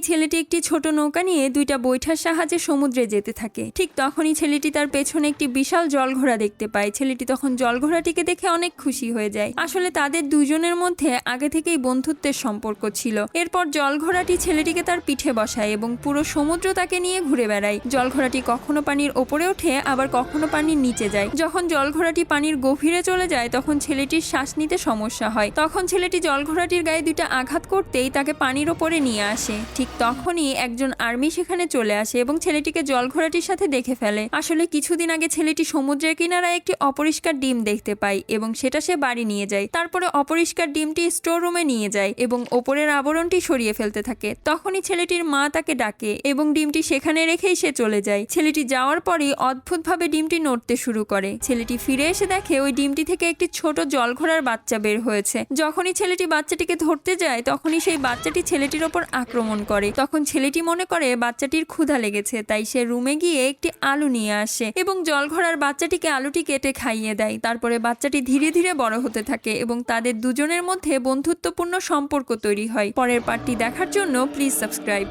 ছেলেটি একটি ছোট নৌকা নিয়ে দুইটা বৈঠার সাহায্যে সমুদ্রে যেতে থাকে। ঠিক তখনই ছেলেটি তার পেছনে একটি বিশাল জলঘোড়া দেখতে পায়। ছেলেটি তখন জলঘোড়াটিকে দেখে অনেক খুশি হয়ে যায়। আসলে তাদের দুজনের মধ্যে আগে থেকেই বন্ধুত্বের সম্পর্ক ছিল। এরপর জলঘোড়াটি ছেলেটিকে তার পিঠে বসায় এবং পুরো সমুদ্র তাকে নিয়ে ঘুরে বেড়ায়। জলঘোড়াটি কখনো পানির ওপরে ওঠে, আবার কখনো পানির নিচে যায়। যখন জলঘোড়াটি পানির গভীরে চলে যায়, তখন ছেলেটির শ্বাস নিতে সমস্যা হয়। তখন ছেলেটি জলঘোড়াটির গায়ে দুইটা আঘাত করতেই তাকে পানির ওপরে নিয়ে আসে। ঠিক তখনই একজন আর্মি সেখানে চলে আসে এবং ছেলেটিকে জলঘোড়াটির সাথে দেখে ফেলে। আসলে কিছুদিন আগে ছেলেটি সমুদ্রের কিনারায় একটি অপরিষ্কার ডিম দেখতে পায় এবং সেটা সে বাড়ি নিয়ে যায়। তারপরে অপরিষ্কার ডিমটি স্টোর রুমে নিয়ে যায় এবং ওপরের আবরণটি সরিয়ে ফেলতে থাকে। তখনই ছেলেটির মা তাকে ডাকে এবং ডিমটি সেখানে রেখেই সে চলে যায়। ছেলেটি যাওয়ার পরই অদ্ভুতভাবে ডিমটি নড়তে শুরু করে। ছেলেটি ফিরে এসে দেখে ওই ডিমটি থেকে একটি ছোট জলঘোড়ার বাচ্চা বের হয়েছে। যখনই ছেলেটি বাচ্চাটিকে ধরতে যায়, তখনই সেই বাচ্চাটি ছেলেটির ওপর আক্রমণ করে। তখন ছেলেটি মনে করে, বাচ্চাটির ক্ষুধা লেগেছে, তাই সে রুমে গিয়ে একটি আলু নিয়ে আসে এবং জলঘরার বাচ্চাটিকে আলুটি কেটে খাইয়ে দেয়। তারপরে বাচ্চাটি ধীরে ধীরে বড় হতে থাকে এবং তাদের দুজনের মধ্যে বন্ধুত্বপূর্ণ সম্পর্ক তৈরি হয়। পরের পার্টটি দেখার জন্য প্লিজ সাবস্ক্রাইব।